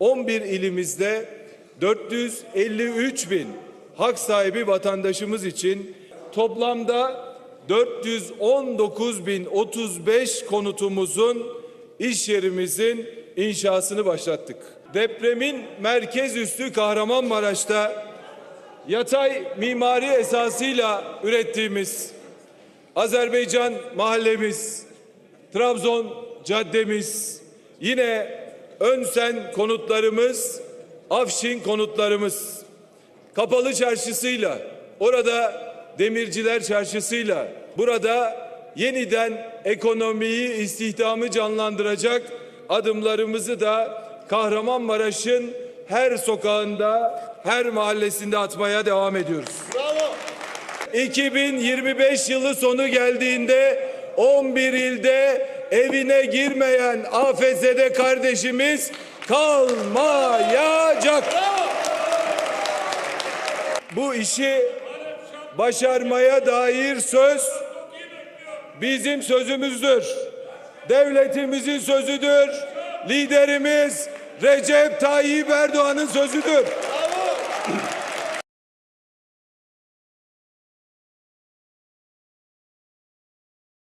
11 ilimizde 453 bin hak sahibi vatandaşımız için toplamda 419 bin 35 konutumuzun iş yerimizin inşasını başlattık. Depremin merkez üssü Kahramanmaraş'ta yatay mimari esasıyla ürettiğimiz Azerbaycan mahallemiz, Trabzon caddemiz, yine Önsen konutlarımız, Afşin konutlarımız, Kapalı Çarşısı'yla, orada Demirciler Çarşısı'yla, burada yeniden ekonomiyi, istihdamı canlandıracak adımlarımızı da Kahramanmaraş'ın her sokağında, her mahallesinde atmaya devam ediyoruz. 2025 yılı sonu geldiğinde 11 ilde evine girmeyen AFS'de kardeşimiz kalmayacak. Bu işi başarmaya dair söz bizim sözümüzdür. Devletimizin sözüdür. Liderimiz Recep Tayyip Erdoğan'ın sözüdür.